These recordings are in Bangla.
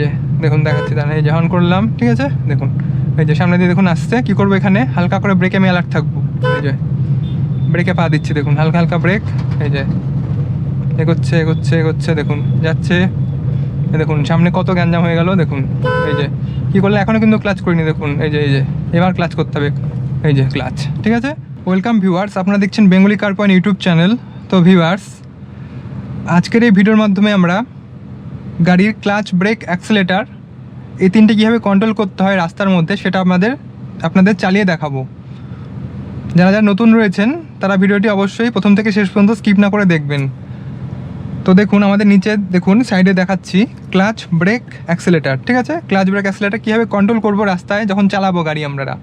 যে দেখুন, দেখাচ্ছি, তাহলে এই যে অন করলাম, ঠিক আছে? দেখুন, এই যে সামনে দিয়ে দেখুন আসছে, কি করব এখানে? হালকা করে ব্রেকে আমি অ্যালার্ট থাকব, এই যে। ব্রেকে পা দিচ্ছি, দেখুন, হালকা হালকা ব্রেক এই যে। এগোচ্ছে এগোচ্ছে এগোচ্ছে, দেখুন, যাচ্ছে। দেখুন, সামনে কত গ্যাঞ্জাম হয়ে গেল, দেখুন, এই যে। কি করলে? এখনও কিন্তু ক্লাচ করিনি, দেখুন, এই যে এই যে। এবার ক্লাচ করতে হবে, এই যে ক্লাচ ঠিক আছে? ওয়েলকাম ভিউয়ার্স আপনারা দেখছেন Bengali car point YouTube channel তো ভিউয়ার্স আজকের এই ভিডিওর মাধ্যমে আমরা গাড়ির ক্লাচ, ব্রেক, অ্যাক্সেলেটার এই তিনটে কীভাবে কন্ট্রোল করতে হয় রাস্তার মধ্যে সেটা আমাদের আপনাদের চালিয়ে দেখাবো। যারা যারা নতুন রয়েছেন, তারা ভিডিওটি অবশ্যই প্রথম থেকে শেষ পর্যন্ত স্কিপ না করে দেখবেন। তো দেখুন, আমাদের নিচে দেখুন সাইডে দেখাচ্ছি, ক্লাচ, ব্রেক, অ্যাক্সেলেটার, ঠিক আছে? ক্লাচ, ব্রেক, অ্যাক্সেলেটার কীভাবে কন্ট্রোল করব রাস্তায় যখন চালাবো গাড়ি আমরা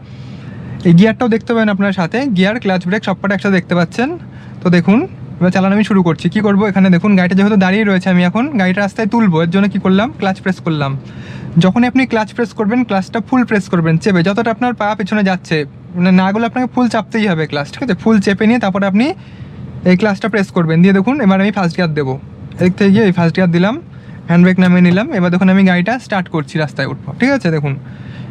এই গিয়ারটাও দেখতে পাবেন আপনার সাথে গিয়ার ক্লাচ, ব্রেক সবকটা একসাথে দেখতে পাচ্ছেন। তো দেখুন এবার চালানো আমি শুরু করছি। কি করব? এখানে দেখুন, গাড়িটা যেহেতু দাঁড়িয়ে রয়েছে, আমি এখন গাড়িটা রাস্তায় তুলবো। এর জন্য কি করলাম? ক্লাচ প্রেস করলাম। যখনই আপনি ক্লাচ প্রেস করবেন, ক্লাচটা ফুল প্রেস করবেন, চেপে। যতটা আপনার পা পেছনে যাচ্ছে মানে নাগুলো আপনাকে ফুল চাপতেই হবে ক্লাচ, ঠিক আছে? ফুল চেপে নিয়ে তারপরে আপনি এই ক্লাচটা প্রেস করবেন। দিয়ে দেখুন, এবার আমি ফার্স্ট গিয়ার দেবো। এদিক থেকে গিয়ে এই ফার্স্ট গিয়ার দিলাম হ্যান্ড ব্রেক নামিয়ে নিলাম। এবার দেখুন, আমি গাড়িটা স্টার্ট করছি, রাস্তায় উঠবো, ঠিক আছে? দেখুন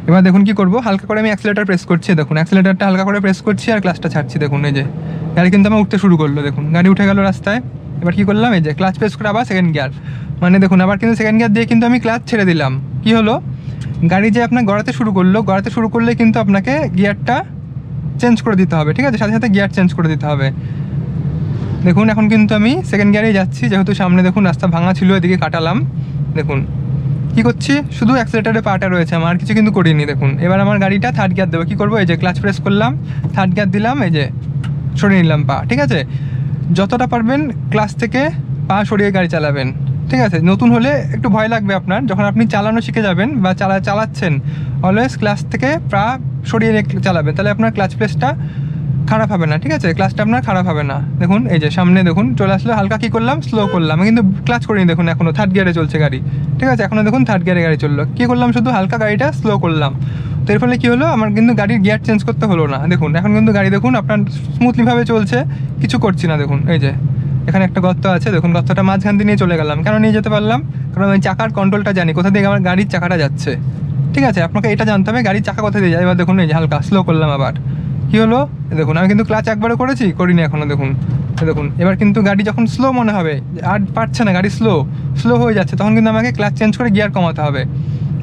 এবার দেখুন কি করব, হালকা করে আমি অ্যাক্সিলেটার প্রেস করছি, দেখুন অ্যাক্সিলেটারটা হালকা করে প্রেস করছি আর ক্লাসটা ছাড়ছি, দেখুন এই যে। গাড়ি কিন্তু আমার উঠতে শুরু করল, দেখুন। গাড়ি উঠে গেল রাস্তায়। এবার কি করলাম, এই যে ক্লাচ প্রেস করে আবার সেকেন্ড গিয়ার মানে দেখুন, আবার কিন্তু সেকেন্ড গিয়ার দিয়ে কিন্তু আমি ক্লাচ ছেড়ে দিলাম। কি হলো? গাড়ি যে আপনার গড়াতে শুরু করল, গড়াতে শুরু করলে কিন্তু আপনাকে গিয়ারটা চেঞ্জ করে দিতে হবে, ঠিক আছে? সাথে সাথে গিয়ার চেঞ্জ করে দিতে হবে। দেখুন, এখন কিন্তু আমি সেকেন্ড গিয়ারেই যাচ্ছি, যেহেতু সামনে দেখুন রাস্তা ভাঙা ছিল, এদিকে কাটালাম। দেখুন কি করছি? শুধু অ্যাক্সিলেটারে পাটা রয়েছে আমার, কিছু কিন্তু করিনি, দেখুন। এবার আমার গাড়িটা থার্ড গিয়ার দেবো। কী করব? এই যে ক্লাচ প্রেস করলাম থার্ড গিয়ার দিলাম, এই যে সরিয়ে নিলাম পা, ঠিক আছে? যতটা পারবেন ক্লাস থেকে পা সরিয়ে গাড়ি চালাবেন, ঠিক আছে? নতুন হলে একটু ভয় লাগবে আপনার। যখন আপনি চালানো শিখে যাবেন বা চালা, চালাচ্ছেন অলওয়েজ ক্লাস থেকে পা সরিয়ে চালাবেন। তাহলে আপনার ক্লাচ প্রেসটা খারাপ হবে না, ঠিক আছে? ক্লাসটা আপনার খারাপ হবে না। দেখুন, এই যে সামনে দেখুন, চলে আসলে, হালকা কী করলাম? স্লো করলাম। কিন্তু ক্লাচ করিনি, দেখুন এখনও থার্ড গিয়ারে চলছে গাড়ি। ঠিক আছে? এখনও দেখুন থার্ড গিয়ারে গাড়ি চলল। কী করলাম? শুধু হালকা গাড়িটা স্লো করলাম। তো এর ফলে কী হলো? আমার কিন্তু গাড়ির গিয়ার চেঞ্জ করতে হলো না। দেখুন, এখন কিন্তু গাড়ি দেখুন, আপনার স্মুথলিভাবে চলছে। কিছু করছি না, দেখুন, এই যে। এখানে একটা গর্ত আছে, দেখুন, গর্তটা মাঝখান দিয়ে নিয়ে চলে গেলাম। কেন নিয়ে যেতে পারলাম? কারণ আমি চাকার কন্ট্রোলটা জানি, কোথা থেকে আমার গাড়ির চাকাটা যাচ্ছে। ঠিক আছে? আপনাকে এটা জানতে হবে, গাড়ির চাকা কোথায় দিয়ে যায়? এবার দেখুন, এই যে হালকা স্লো করলাম আবার। কী হলো? দেখুন, আমি কিন্তু ক্লাচ একবারও করেছি, করিনি এখনও দেখুন। দেখুন, এবার কিন্তু গাড়ি যখন স্লো মনে হবে, আর পারছে না, গাড়ি স্লো স্লো হয়ে যাচ্ছে, তখন কিন্তু আমাকে ক্লাচ চেঞ্জ করে গিয়ার কমাতে হবে।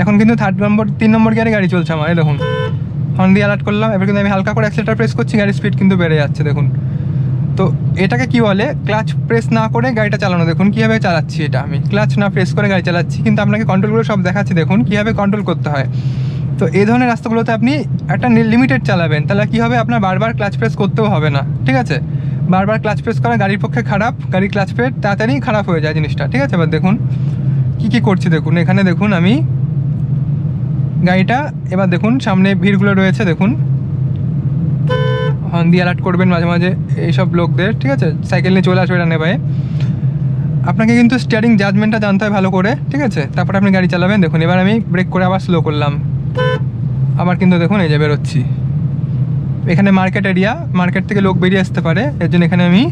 এখন কিন্তু থার্ড নম্বর তিন নম্বর গিয়ারে গাড়ি চলছে আমার দেখুন। হর্ন দিয়ে অ্যালার্ট করলাম, এবার কিন্তু আমি হালকা করে অ্যাক্সিলেটার প্রেস করছি, গাড়ির স্পিড কিন্তু বেড়ে যাচ্ছে, দেখুন। তো এটাকে কি বলে? ক্লাচ প্রেস না করে গাড়িটা চালানো, দেখুন, কীভাবে চালাচ্ছি এটা আমি। ক্লাচ না প্রেস করে গাড়ি চালাচ্ছি, কিন্তু আপনাকে কন্ট্রোলগুলো সব দেখাচ্ছি, দেখুন, কীভাবে কন্ট্রোল করতে হয়। তো এই ধরনের রাস্তাগুলোতে আপনি একটা লিমিটেড চালাবেন। তাহলে কী হবে? আপনার বারবার ক্লাচ প্রেস করতেও হবে না। ঠিক আছে? বারবার ক্লাচ প্রেস করা গাড়ির পক্ষে খারাপ, গাড়ির ক্লাচ প্রেস তাড়াতাড়ি খারাপ হয়ে যায় জিনিসটা। ঠিক আছে? এবার দেখুন, কী কী করছি দেখুন। এখানে দেখুন আমি গাড়িটা, এবার দেখুন সামনে ভিড়গুলো রয়েছে, দেখুন। হর্ন দিয়ে অ্যালার্ট করবেন মাঝে মাঝে এইসব লোকদের। ঠিক আছে? সাইকেল নিয়ে চলে আসবে ডানে পায়ে আপনাকে কিন্তু স্টিয়ারিং জাজমেন্টটা জানতে হয় ভালো করে। ঠিক আছে? তারপরে আপনি গাড়ি চালাবেন। দেখুন, এবার আমি ব্রেক করে আবার স্লো করলাম। আবার কিন্তু দেখুন, এই যে বেরোচ্ছি। এখানে মার্কেট এরিয়া মার্কেট থেকে লোক বেরিয়ে আসতে পারে, এর জন্য এখানে আমি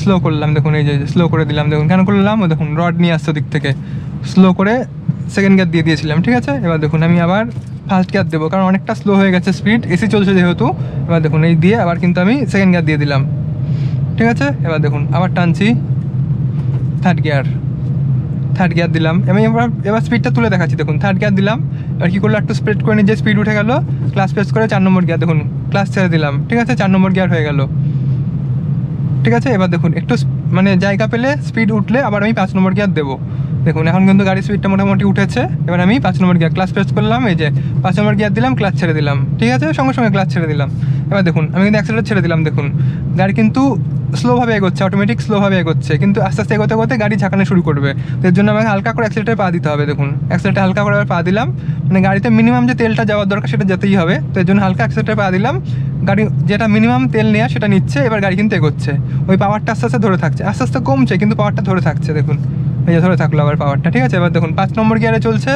স্লো করলাম। দেখুন, এই যে স্লো করে দিলাম। দেখুন, কেন করলাম? ও দেখুন রড নিয়ে আসতো দিক থেকে। স্লো করে সেকেন্ড গিয়ার দিয়ে দিয়েছিলাম, ঠিক আছে? এবার দেখুন, আমি আবার ফার্স্ট গিয়ার দেবো, কারণ অনেকটা স্লো হয়ে গেছে স্পিড এসি চলছে যেহেতু, এবার দেখুন, এই দিয়ে আবার কিন্তু আমি সেকেন্ড গিয়ার দিয়ে দিলাম। ঠিক আছে? এবার দেখুন, আবার টানছি থার্ড গিয়ার থার্ড গিয়ার দিলাম। আমি এবার এবার স্পিডটা তুলে দেখাচ্ছি। দেখুন থার্ড গিয়ার দিলাম। এবার কী করল? একটু স্প্রেড করে নিয়ে যে স্পিড উঠে গেল ক্লাস প্রেস করে চার নম্বর গিয়ার দেখুন ক্লাস ছেড়ে দিলাম, ঠিক আছে? চার নম্বর গিয়ার হয়ে গেল। ঠিক আছে? এবার দেখুন, একটু মানে জায়গা পেলে স্পিড উঠলে আবার আমি পাঁচ নম্বর গিয়ার দেবো। দেখুন, এখন কিন্তু গাড়ির স্পিডটা মোটামুটি উঠেছে, এবার আমি পাঁচ নম্বর গিয়ার ক্লাস প্রেস করলাম, এই যে পাঁচ নম্বর গিয়ার দিলাম ক্লাস ছেড়ে দিলাম, ঠিক আছে? সঙ্গে সঙ্গে ক্লাস ছেড়ে দিলাম। এবার দেখুন, আমি কিন্তু অ্যাক্সিলেটার ছেড়ে দিলাম, দেখুন। গাড়ি কিন্তু স্লোভাবে এগোচ্ছে অটোমেটিক স্লোভাবে এগোচ্ছে, কিন্তু আস্তে আস্তে এগোতে এগোতে গাড়ি ঝাঁকানো শুরু করবে। এর জন্য আমাকে হালকা করে অ্যাক্সিলেটার পা দিতে হবে, দেখুন। অ্যাক্সিলেটার হালকা করে পা দিলাম মানে গাড়িতে মিনিমাম যে তেলটা যাওয়ার দরকার সেটা যেতেই হবে, তো এর জন্য হালকা অ্যাক্সিলেটার পা দিলাম। গাড়ি যেটা মিনিমাম তেল নেওয়া সেটা নিচ্ছে, এবার গাড়ি কিন্তু এগোচ্ছে। ওই পাওয়ারটা আস্তে আস্তে ধরে থাকছে, আস্তে আস্তে কমছে, কিন্তু পাওয়ারটা ধরে থাকছে, দেখুন। এই যে ধরে থাকল আবার পাওয়ারটা ঠিক আছে? এবার দেখুন, পাঁচ নম্বর গিয়ারে চলছে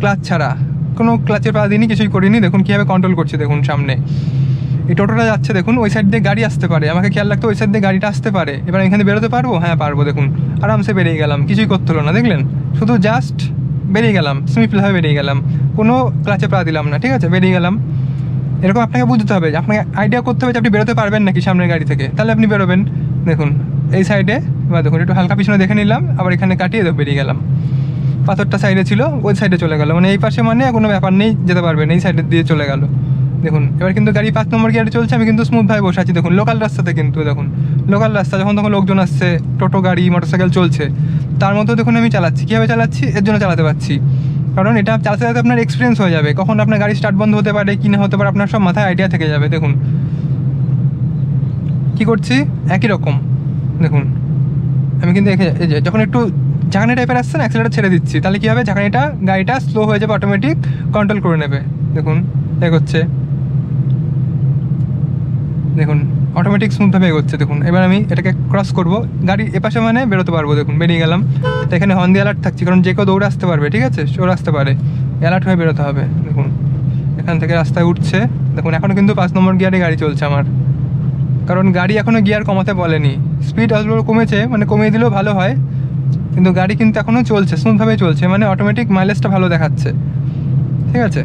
ক্লাচ ছাড়া। কোনো ক্লাচের পা দিইনি, কিছুই করিনি, দেখুন কীভাবে কন্ট্রোল করছে, দেখুন সামনে। এই টোটোটা যাচ্ছে দেখুন, ওই সাইড দিয়ে গাড়ি আসতে পারে। আমাকে খেয়াল রাখতে ওই সাইড দিয়ে গাড়িটা আসতে পারে। এবার এখানে বেরোতে পারব? হ্যাঁ পারব দেখুন। আরামসে বেরিয়ে গেলাম, কিছুই করতে হলো না, দেখলেন? শুধু জাস্ট বেরিয়ে গেলাম স্মিফলভাবে বেরিয়ে গেলাম। কোনো ক্লাচে পা দিলাম না, ঠিক আছে? বেরিয়ে গেলাম। এরকম আপনাকে বুঝতে হবে যে আপনাকে আইডিয়া করতে হবে যে আপনি বেরোতে পারবেন নাকি সামনের গাড়ি থেকে। তাহলে আপনি বেরোবেন। দেখুন, এই সাইডে এবার দেখুন, একটু হালকা পিছনে দেখে নিলাম, আবার এখানে কাটিয়ে বেরিয়ে গেলাম। পাথরটা সাইডে ছিল, ওই সাইডে চলে গেল। মানে এই পাশে মানে কোনো ব্যাপার নেই, যেতে পারবেন, এই সাইডে দিয়ে চলে গেল। দেখুন, এবার কিন্তু গাড়ি পাঁচ নম্বর গিয়ারে চলছে, আমি কিন্তু স্মুথভাবে বসে আছি। দেখুন লোকাল রাস্তাতে কিন্তু, দেখুন লোকাল রাস্তা, যখন তখন লোকজন আসছে, টোটো, গাড়ি মোটরসাইকেল চলছে। তার মধ্যে দেখুন, আমি চালাচ্ছি। কীভাবে চালাচ্ছি? এর জন্য চালাতে পারছি। কারণ এটা চালাতে চালাতে আপনার এক্সপিরিয়েন্স হয়ে যাবে। কখন আপনার গাড়ি স্টার্ট বন্ধ হতে পারে, কি না হতে পারে, আপনার সব মাথায় আইডিয়া থেকে যাবে। দেখুন, কি করছি? একই রকম। দেখুন, আমি কিন্তু যখন একটু ঝাঁকানি টাইপের আসছে না অ্যাক্সিলেটার ছেড়ে দিচ্ছি, তাহলে কী হবে? ঝাঁকানিটা, গাড়িটা স্লো হয়ে যাবে অটোমেটিক কন্ট্রোল করে নেবে। দেখুন এগোচ্ছে দেখুন অটোমেটিক স্মুথভাবে এগোচ্ছে, দেখুন। এবার আমি এটাকে ক্রস করব। গাড়ি এপাশে মানে বেরোতে পারব, দেখুন, বেরিয়ে গেলাম। তো এখানে হর্ন দিয়ে অ্যালার্ট থাকছে, কারণ যে কেউ দৌড়ে আসতে পারবে, ঠিক আছে? চোর আসতে পারে। অ্যালার্ট হয়ে বেরোতে হবে, দেখুন। এখান থেকে রাস্তায় উঠছে। দেখুন এখনও কিন্তু পাঁচ নম্বর গিয়ারে গাড়ি চলছে আমার। কারণ গাড়ি এখনও গিয়ার কমাতে বলেনি। স্পিড অল্প কমেছে মানে কমিয়ে দিলেও ভালো হয়। কিন্তু গাড়ি কিন্তু এখনও চলছে স্মুথভাবে চলছে মানে অটোমেটিক মাইলেজটা ভালো দেখাচ্ছে। ঠিক আছে?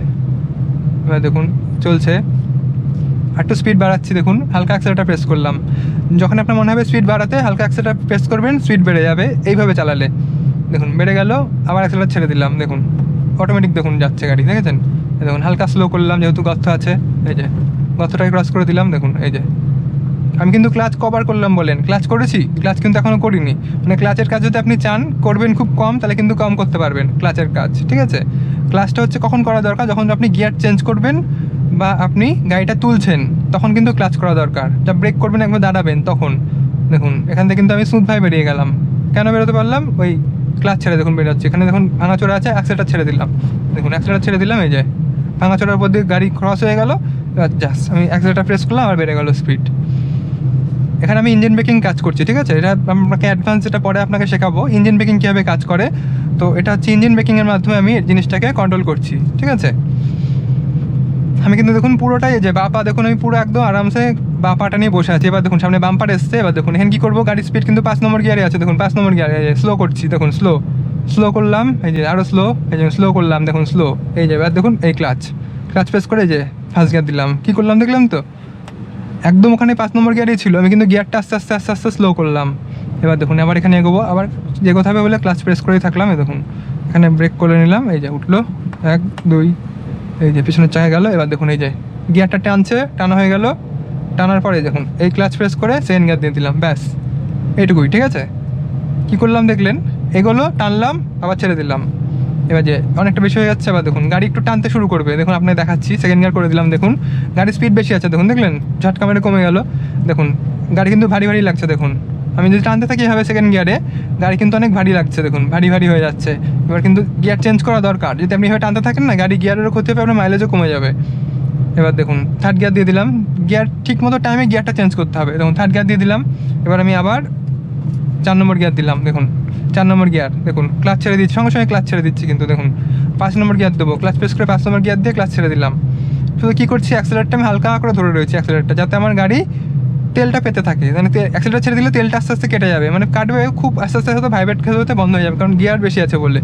এবার দেখুন, চলছে। একটু স্পিড বাড়াচ্ছি, দেখুন, হালকা অ্যাক্সেলেটার প্রেস করলাম। যখন আপনার মনে হবে স্পিড বাড়াতে, হালকা অ্যাক্সেলেটার প্রেস করবেন স্পিড বেড়ে যাবে, এইভাবে চালালে। দেখুন, বেড়ে গেল, আবার অ্যাক্সেলেটার ছেড়ে দিলাম, দেখুন অটোমেটিক দেখুন যাচ্ছে গাড়ি, দেখেছেন? দেখুন, হালকা স্লো করলাম, যেহেতু গর্ত আছে, এই যে, গর্তটাকে ক্রস করে দিলাম, দেখুন, এই যে। আমি কিন্তু ক্লাচ কভার করলাম বলেন ক্লাচ করেছি ক্লাচ কিন্তু এখনও করিনি। মানে ক্লাচের কাজ যদি আপনি চান, করবেন খুব কম, তাহলে কিন্তু কম করতে পারবেন ক্লাচের কাজ, ঠিক আছে? ক্লাচটা হচ্ছে কখন করা দরকার? যখন আপনি গিয়ার চেঞ্জ করবেন বা আপনি গাড়িটা তুলছেন, তখন কিন্তু ক্লাচ করা দরকার। যা ব্রেক করবেন, একবার দাঁড়াবেন, তখন। দেখুন, এখান থেকে কিন্তু আমি স্মুথভাবে বেরিয়ে গেলাম। কেন বেরোতে পারলাম? ওই ক্লাচ ছেড়ে দেখুন বেরোচ্ছে। এখানে দেখুন ভাঙাচোরা আছে অ্যাক্সেলটার ছেড়ে দিলাম। দেখুন অ্যাক্সেলটার ছেড়ে দিলাম, এই যে। ভাঙাচোরার উপর দিয়ে গাড়ি ক্রস হয়ে গেল জাস্ট আমি অ্যাক্সেলটার প্রেস করলাম আর বেড়ে গেল স্পিড এখানে আমি ইঞ্জিন ব্রেকিং কাজ করছি, ঠিক আছে? এটা আপনাকে অ্যাডভান্স যেটা পরে আপনাকে শেখাবো ইঞ্জিন ব্রেকিং কীভাবে কাজ করে। তো এটা হচ্ছে ইঞ্জিন ব্রেকিংয়ের মাধ্যমে আমি জিনিসটাকে কন্ট্রোল করছি, ঠিক আছে? আমি কিন্তু দেখুন পুরোটাই যে বাপা, দেখুন আমি পুরো একদম আরামসে বা পাটা নিয়ে বসে আছি। এবার দেখুন সামনে বাম্পার এসছে, এবার দেখুন, এখানে কী করব? গাড়ির স্পিড কিন্তু পাঁচ নম্বর গিয়ারে আছে, দেখুন, পাঁচ নম্বর গিয়ারে স্লো করছি, দেখুন স্লো স্লো করলাম, এই যে আরও স্লো এই যে স্লো করলাম, দেখুন স্লো এই যে এবার দেখুন, এই ক্লাচ ক্লাচ প্রেস করে যে ফার্স্ট গিয়ার দিলাম। কী করলাম দেখলাম তো? একদম ওখানে পাঁচ নম্বর গিয়ারই ছিল, আমি কিন্তু গিয়ারটা আস্তে আস্তে আস্তে আস্তে স্লো করলাম। এবার দেখুন, আবার এখানে এগোবো, আবার যেগোতে হবে বলে ক্লাচ প্রেস করেই থাকলাম, এই দেখুন। এখানে ব্রেক করে নিলাম, এই যে উঠল। এক, দুই এই যে পিছনের চাকা গেল, এবার দেখুন এই যে গিয়ারটা টানছে, টানা হয়ে গেল। টানার পরে দেখুন, এই ক্লাচ প্রেস করে সেকেন্ড গিয়ার দিয়ে দিলাম, ব্যাস। এইটুকুই, ঠিক আছে? কি করলাম দেখলেন? এগুলো, টানলাম, আবার ছেড়ে দিলাম। এবার যে অনেকটা বেশি হয়ে যাচ্ছে, আবার দেখুন, গাড়ি একটু টানতে শুরু করবে। দেখুন, আপনাকে দেখাচ্ছি সেকেন্ড গিয়ার করে দিলাম, দেখুন। গাড়ির স্পিড বেশি আছে, দেখুন, দেখলেন? ঝটকা মেরে কমে গেল। দেখুন, গাড়ি কিন্তু ভারী ভারী লাগছে, দেখুন। আমি যদি টানতে থাকি এভাবে সেকেন্ড গিয়ারে গাড়ি কিন্তু অনেক ভারী লাগছে, দেখুন, ভারী ভারী হয়ে যাচ্ছে। এবার কিন্তু গিয়ার চেঞ্জ করা দরকার। যদি আপনি এভাবে টানতে থাকেন না, গাড়ি গিয়ারেরও ক্ষতি হবে, আপনার মাইলেজও কমে যাবে। এবার দেখুন থার্ড গিয়ার দিয়ে দিলাম। গিয়ার ঠিক মতো টাইমে গিয়ারটা চেঞ্জ করতে হবে। দেখুন থার্ড গিয়ার দিয়ে দিলাম। এবার আমি আবার চার নম্বর গিয়ার দিলাম, দেখুন। চার নম্বর গিয়ার দেখুন ক্লাচ ছেড়ে দিচ্ছি। সঙ্গে সঙ্গে ক্লাচ ছেড়ে দিচ্ছি কিন্তু, দেখুন। পাঁচ নম্বর গিয়ার দেবো। ক্লাচ প্রেস করে পাঁচ নম্বর গিয়ার দিয়ে ক্লাচ ছেড়ে দিলাম। শুধু কী করছি? অ্যাক্সেলারটা আমি হালকা করে ধরে রয়েছি অ্যাক্সেলারটা যাতে আমার গাড়ি তেলটা পেতে থাকে। মানে অ্যাক্সেলার ছেড়ে দিলে তেলটা আস্তে আস্তে কেটে যাবে। মানে কাটবে খুব আস্তে আস্তে হয়তো ভাইব্রেট খেতে হতে বন্ধ হয়ে যাবে, কারণ গিয়ার বেশি আছে বলে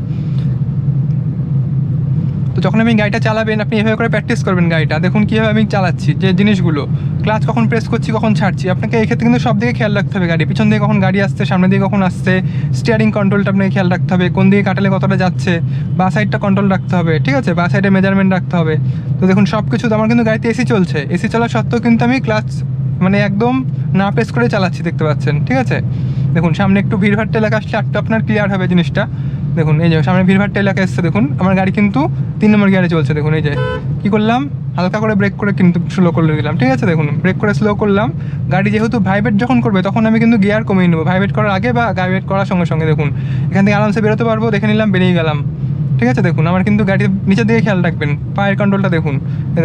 তো যখন আমি গাড়িটা চালাবেন, আপনি এভাবে করে প্র্যাকটিস করবেন গাড়িটা। দেখুন কীভাবে আমি চালাচ্ছি, যে জিনিসগুলো। ক্লাচ কখন প্রেস করছি, কখন ছাড়ছি। আপনাকে এই ক্ষেত্রে কিন্তু সব দিকে খেয়াল রাখতে হবে গাড়ি। পিছন দিকে কখন গাড়ি আসছে সামনে দিকে কখন আসছে। স্টিয়ারিং কন্ট্রোলটা আপনাকে খেয়াল রাখতে হবে। কোন দিকে কাটালে কতটা যাচ্ছে, বা সাইডটা কন্ট্রোল রাখতে হবে, ঠিক আছে? বা সাইডে মেজারমেন্ট রাখতে হবে। তো দেখুন সব কিছু আমার কিন্তু গাড়িতে এসি চলছে। এসি চলা সত্ত্বেও কিন্তু আমি ক্লাচ মানে একদম না প্রেস করে চালাচ্ছি, দেখতে পাচ্ছেন, ঠিক আছে? দেখুন, সামনে একটু ভিড়ভাট্টা এলাকা আসলে একটু আপনার ক্লিয়ার হবে জিনিসটা। দেখুন, এই যে সামনে ভিড়ভাট্টা এলাকা এসছে, দেখুন, আমার গাড়ি কিন্তু তিন নম্বর গিয়ারে চলছে, দেখুন, এই যে। কী করলাম? হালকা করে ব্রেক করে কিন্তু স্লো করে দিলাম, ঠিক আছে? দেখুন ব্রেক করে স্লো করলাম। গাড়ি যেহেতু ভাইব্রেট যখন করবে, তখন আমি কিন্তু গিয়ার কমিয়ে নেব। ভাইব্রেট করার আগে বা ভাইব্রেট করার সঙ্গে সঙ্গে, দেখুন, এখান থেকে আরামসে বেরোতে পারব, দেখে নিলাম, বেরিয়ে গেলাম। ঠিক আছে? দেখুন, আমার কিন্তু গাড়ির নিচের দিকে খেয়াল রাখবেন, পায়ের কন্ট্রোলটা দেখুন।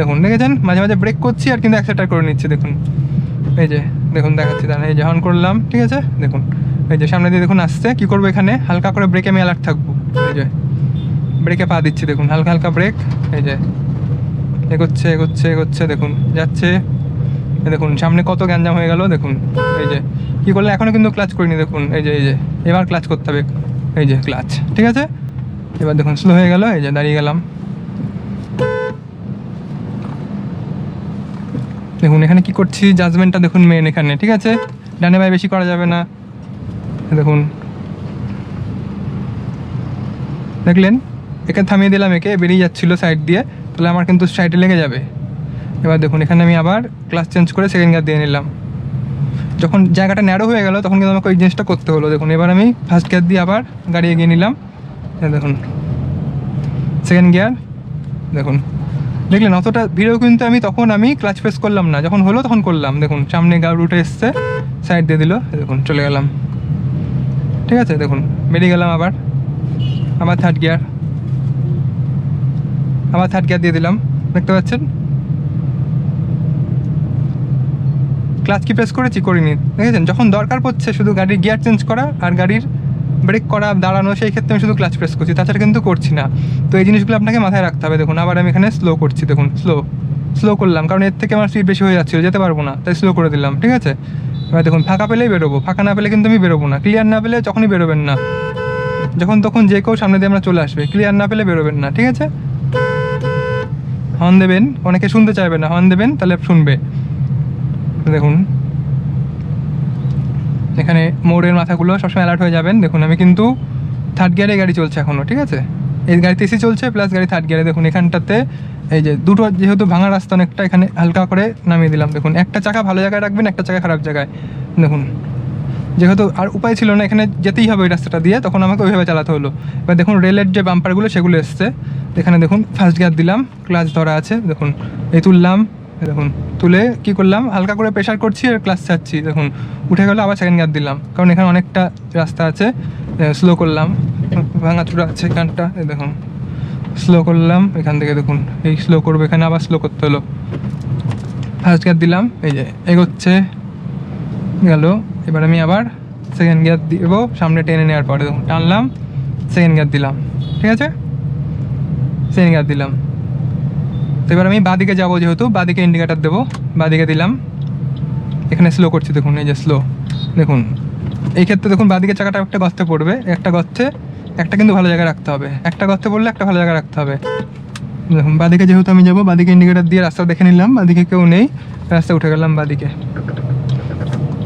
দেখুন, দেখেছেন? মাঝে মাঝে ব্রেক করছি আর কিন্তু অ্যাক্সেটার করে নিচ্ছি, দেখুন। এই যে দেখুন দেখাচ্ছি দাঁড়া এই যে অন করলাম ঠিক আছে দেখুন এই যে সামনে দিয়ে দেখুন আসছে কী করব এখানে হালকা করে ব্রেকে আমি অ্যালার্ট থাকব এই যে ব্রেকে পা দিচ্ছি দেখুন হালকা হালকা ব্রেক এই যে এগোচ্ছে এগোচ্ছে এগোচ্ছে দেখুন যাচ্ছে দেখুন সামনে কত গ্যাঞ্জাম হয়ে গেল দেখুন এই যে কী করলে এখনও কিন্তু ক্লাচ করিনি দেখুন এই যে এই যে এবার ক্লাচ করতে হবে এই যে ক্লাচ ঠিক আছে এবার দেখুন স্লো হয়ে গেল এই যে দাঁড়িয়ে গেলাম দেখুন, এখানে কি করছি? জাজমেন্টটা দেখুন মেন এখানে, ঠিক আছে? ডানে বাই বেশি করা যাবে না। দেখুন। দেখলেন? এখানে থামিয়ে দিলাম একে, বেরিয়ে যাচ্ছিল সাইড দিয়ে, তাহলে আমার কিন্তু সাইডে লেগে যাবে। এবার দেখুন, এখানে আমি আবার ক্লাস চেঞ্জ করে সেকেন্ড গিয়ার দিয়ে নিলাম। যখন জায়গাটা ন্যারো হয়ে গেল, তখন কিন্তু আমাকে ওই জিনিসটা করতে হলো। দেখুন, এবার আমি ফার্স্ট গিয়ার দিয়ে আবার গাড়ি এগিয়ে নিলাম। দেখুন। সেকেন্ড গিয়ার দেখুন। দেখলেন, অতটা ভিড়েও কিন্তু আমি তখন আমি ক্লাচ প্রেস করলাম না। যখন হলো তখন করলাম। দেখুন, সামনে গাড়ি উঠে এসছে সাইড দিয়ে দিল, দেখুন, চলে গেলাম। ঠিক আছে, দেখুন, বেরিয়ে গেলাম আবার। আবার থার্ড গিয়ার আবার থার্ড গিয়ার দিয়ে দিলাম। দেখতে পাচ্ছেন? ক্লাচ কি প্রেস করেছি? করিনি। দেখেছেন? যখন দরকার পড়ছে, শুধু গাড়ির গিয়ার চেঞ্জ করা আর গাড়ির ব্রেক করা, দাঁড়ানো, সেই ক্ষেত্রে আমি শুধু ক্লাচ প্রেস করছি। তাছাড়া কিন্তু করছি না। তো এই জিনিসগুলো আপনাকে মাথায় রাখতে হবে। দেখুন, আবার আমি এখানে স্লো করছি, দেখুন স্লো স্লো করলাম। কারণ এর থেকে আমার স্পিড বেশি হয়ে যাচ্ছিল, যেতে পারব না, তাই স্লো করে দিলাম, ঠিক আছে? এবার দেখুন, ফাঁকা পেলেই বেরোবো। ফাঁকা না পেলে কিন্তু আমি বেরোবো না। ক্লিয়ার না পেলে যখনই বেরোবেন না। যখন তখন যে কেউ সামনে দিয়ে আমরা চলে আসবে। ক্লিয়ার না পেলে বেরোবেন না, ঠিক আছে? হর্ন দেবেন, অনেকে শুনতে চাইবে না, হর্ন দেবেন, তাহলে শুনবে। দেখুন এখানে মোড়ের মাথাগুলো সবসময় অ্যালার্ট হয়ে যাবেন। দেখুন, আমি কিন্তু থার্ড গিয়ারে গাড়ি চলছে এখনও ঠিক আছে? এই গাড়িতে এসি চলছে প্লাস গাড়ি থার্ড গিয়ারে দেখুন, এখানটাতে এই যে দুটো, যেহেতু ভাঙা রাস্তা অনেকটা, এখানে হালকা করে নামিয়ে দিলাম। দেখুন, একটা চাকা ভালো জায়গায় রাখবেন, একটা চাকা খারাপ জায়গায়। দেখুন, যেহেতু আর উপায় ছিল না, এখানে যেতেই হবে ওই রাস্তাটা দিয়ে, তখন আমাকে ওইভাবে চালাতে হলো। এবার দেখুন রেলের যে বাম্পারগুলো সেগুলো এসছে। এখানে দেখুন ফার্স্ট গিয়ার দিলাম ক্লাচ ধরা আছে। দেখুন, এই তুললাম দেখুন, তুলে কি করলাম? হালকা করে প্রেশার করছি আর ক্লাচ ছাড়ছি। দেখুন, উঠে গেলো, আবার সেকেন্ড গিয়ার দিলাম। কারণ এখানে অনেকটা রাস্তা আছে স্লো করলাম। ভাঙা ভাঙাচুরা আছে এখানটা দেখুন। স্লো করলাম, এখান থেকে দেখুন, এই স্লো করব, এখানে আবার স্লো করতে হলো। ফার্স্ট গিয়ার দিলাম, এই যে এগোচ্ছে, গেল। এবার আমি আবার সেকেন্ড গিয়ার দিব, সামনে টেনে নেওয়ার পরে দেখুন, টানলাম সেকেন্ড গিয়ার দিলাম। ঠিক আছে? সেকেন্ড গিয়ার দিলাম। তো এবার আমি বাদিকে যাব যেহেতু, বাদিকে ইন্ডিকেটার দেবো, বাদিকে দিলাম। এখানে স্লো করছি, দেখুন, এই যে স্লো দেখুন, এই ক্ষেত্রে দেখুন, বাদিকে চাকাটা একটা গর্তে পড়বে, একটা গর্তে, একটা কিন্তু ভালো জায়গায় রাখতে হবে। একটা গর্তে পড়লে একটা ভালো জায়গায় রাখতে হবে। দেখুন, বাদিকে যেহেতু আমি যাব, বাদিকে ইন্ডিকেটার দিয়ে রাস্তা দেখে নিলাম, বাদিকে কেউ নেই রাস্তা উঠে গেলাম বাদিকে।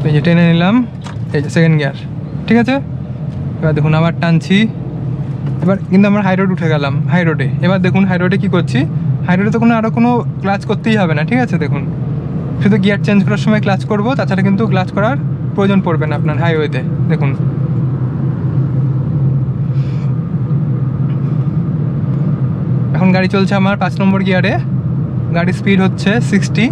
এই যে টেনে নিলাম, এই যে সেকেন্ড গিয়ার ঠিক আছে? এবার দেখুন, আবার টানছি। এবার কিন্তু আমার হাই রোড উঠে গেলাম হাই রোডে এবার দেখুন হাই রোডে কী করছি? হাই তো কোনো আরও কোনো ক্লাচ করতেই হবে না, ঠিক আছে? দেখুন। শুধু গিয়ার চেঞ্জ করার সময় ক্লাচ করব, তাছাড়া কিন্তু ক্লাচ করার প্রয়োজন পড়বে না আপনার হাইওয়েতে, দেখুন। এখন গাড়ি চলছে আমার পাঁচ নম্বর গিয়ারে। গাড়ির স্পিড হচ্ছে সিক্সটি।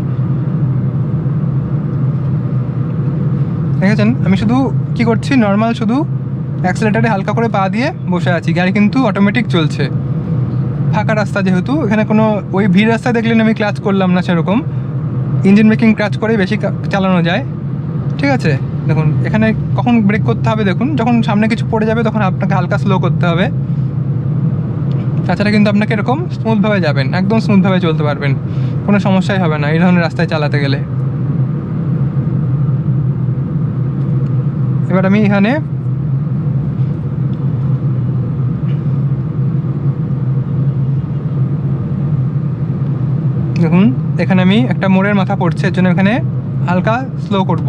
দেখেছেন? আমি শুধু কি করছি? নর্মাল শুধু অ্যাক্সিলেটারে হালকা করে পা দিয়ে বসে আছি। গাড়ি কিন্তু অটোমেটিক চলছে। ফাঁকা রাস্তা যেহেতু, এখানে কোনো ওই ভিড় রাস্তা দেখলেন আমি ক্লাচ করলাম না সেরকম। ইঞ্জিন ব্রেকিং ক্লাচ করে বেশি চালানো যায়। ঠিক আছে? দেখুন, এখানে কখন ব্রেক করতে হবে দেখুন, যখন সামনে কিছু পড়ে যাবে তখন আপনাকে হালকা স্লো করতে হবে। তাছাড়া কিন্তু আপনাকে এরকম স্মুথভাবে যাবেন, একদম স্মুথভাবে চলতে পারবেন। কোনো সমস্যাই হবে না এই ধরনের রাস্তায় চালাতে গেলে। এবার আমি এখানে দেখুন, এখানে আমি একটা মোড়ের মাথা পড়ছে, এর জন্য এখানে হালকা স্লো করব।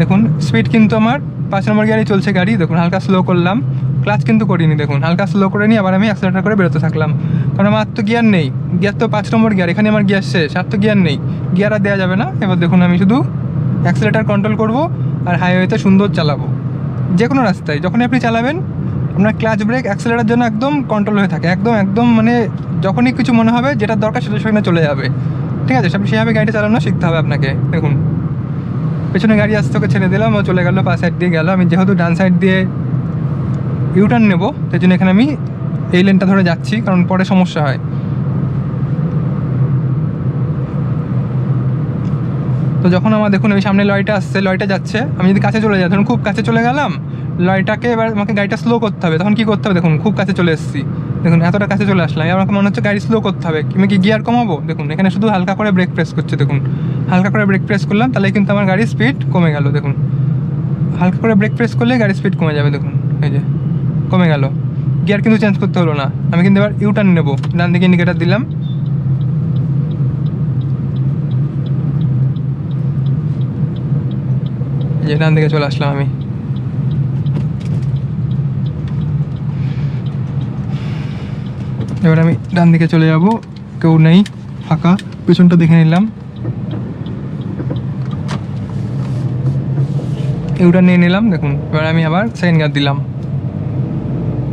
দেখুন স্পিড কিন্তু আমার পাঁচ নম্বর গিয়ারে চলছে গাড়ি। দেখুন, হালকা স্লো করলাম। ক্লাচ কিন্তু করিনি, দেখুন, হালকা স্লো করে নিয়ে আবার আমি অ্যাক্সিলেটার করে বেরোতে থাকলাম। কারণ আমার তো গিয়ার নেই। গিয়ার তো পাঁচ নম্বর গিয়ার এখানে আমার গিয়ার শেষ, আর তো গিয়ার নেই। গিয়ার আর দেওয়া যাবে না। এবার দেখুন, আমি শুধু অ্যাক্সিলেটার কন্ট্রোল করব আর হাইওয়েতে সুন্দর চালাবো। যে কোনো রাস্তায়, যখনই আপনি চালাবেন আপনার ক্লাচ ব্রেক অ্যাক্সিলেটার জন্য একদম কন্ট্রোল হয়ে থাকে। একদম একদম মানে যখনই কিছু মনে হবে যেটা দরকার সেটা সেখানে চলে যাবে। ঠিক আছে? সব সেভাবে গাড়িটা চালানো শিখতে হবে আপনাকে। দেখুন। পেছনে গাড়ি আসতে ওকে ছেড়ে দিলাম, ও চলে গেল, পাশ সাইড দিয়ে গেল। আমি যেহেতু ডান সাইড দিয়ে ইউটার্ন নেব তাই জন্য এখানে আমি এই লেনটা ধরে যাচ্ছি, কারণ পরে সমস্যা হয়। তো যখন আমার, দেখুন ওই সামনে লরিটা আসছে, লরিটা যাচ্ছে। আমি যদি কাছে চলে যাই, ধরুন খুব কাছে চলে গেলাম লরিটাকে এবার আমাকে গাড়িটা স্লো করতে হবে। তখন কি করতে হবে? দেখুন, খুব কাছে চলে এসেছি। দেখুন, এতটা কাছে চলে আসলাম। এবার আমাকে মনে হচ্ছে গাড়ি স্লো করতে হবে। আমি কি গিয়ার কমাবো? দেখুন, এখানে শুধু হালকা করে ব্রেক প্রেস করছে, দেখুন। হালকা করে ব্রেক প্রেস করলাম, তাহলে কিন্তু আমার গাড়ির স্পিড কমে গেল, দেখুন। হালকা করে ব্রেক প্রেস করলে গাড়ির স্পিড কমে যাবে, দেখুন। এই যে, কমে গেল। গিয়ার কিন্তু চেঞ্জ করতে হলো না। আমি কিন্তু এবার ইউটার্ন নেব। ডান দিকে ইন্ডিকেটার দিলাম। যে, ডান দিকে চলে আসলাম আমি। এবার আমি ডান দিকে চলে যাব। কেউ নেই, ফাঁকা। পেছনটা দেখে নিলাম। ইউটার নিয়ে নিলাম, দেখুন। এবার আমি আবার সেকেন্ড গিয়ার দিলাম।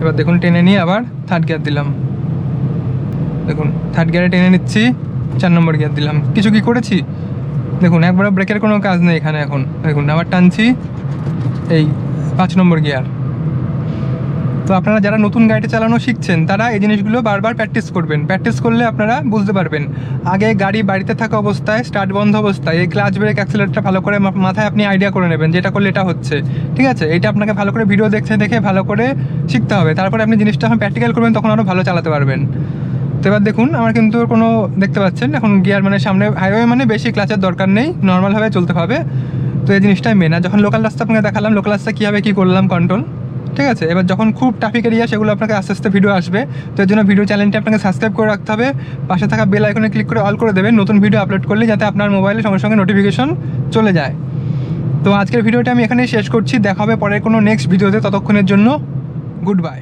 এবার দেখুন, টেনে নিয়ে আবার থার্ড গিয়ার দিলাম। দেখুন থার্ড গিয়ারে টেনে নিচ্ছি, চার নম্বর গিয়ার দিলাম। কিছু কি করেছি? দেখুন একবার ব্রেকের কোনো কাজ নেই এখানে এখন। দেখুন, আবার টানছি, এই পাঁচ নম্বর গিয়ার। তো আপনারা যারা নতুন গাড়িটা চালানো শিখছেন, তারা এই জিনিসগুলো বারবার প্র্যাকটিস করবেন। প্র্যাকটিস করলে আপনারা বুঝতে পারবেন। আগে গাড়ি বাড়িতে থাকা অবস্থায় স্টার্ট বন্ধ অবস্থায়, এই ক্লাচ ব্রেক অ্যাক্সিলেটরটা ভালো করে মাথায় আপনি আইডিয়া করে নেবেন যেটা করলে এটা হচ্ছে। ঠিক আছে? এটা আপনাকে ভালো করে ভিডিও দেখতে দেখে ভালো করে শিখতে হবে। তারপরে আপনি জিনিসটা যখন প্র্যাকটিক্যাল করবেন, তখন আরও ভালো চালাতে পারবেন। তো এবার দেখুন, আমার কিন্তু কোনো দেখতে পাচ্ছেন এখন গিয়ার মানে সামনে হাইওয়ে মানে বেশি ক্লাচের দরকার নেই। নর্মালভাবে চলতে হবে। তো এই জিনিসটাই মেন আর যখন লোকাল রাস্তা আপনাকে দেখালাম লোকাল রাস্তা কীভাবে কী করলাম কন্ট্রোল ঠিক আছে? এবার যখন খুব ট্রাফিক এরিয়া সেগুলো আপনাকে আস্তে আস্তে ভিডিও আসবে। তো এর জন্য ভিডিও চ্যানেলটি আপনাকে সাবস্ক্রাইব করে রাখতে হবে। পাশে থাকা বেল আইকনে ক্লিক করে অল করে দেবেন। নতুন ভিডিও আপলোড করলে যাতে আপনার মোবাইলে সঙ্গে সঙ্গে নোটিফিকেশন চলে যায়। তো আজকের ভিডিওটা আমি এখানেই শেষ করছি। দেখা হবে পরের কোনো নেক্সট ভিডিওতে ততক্ষণের জন্য গুড বাই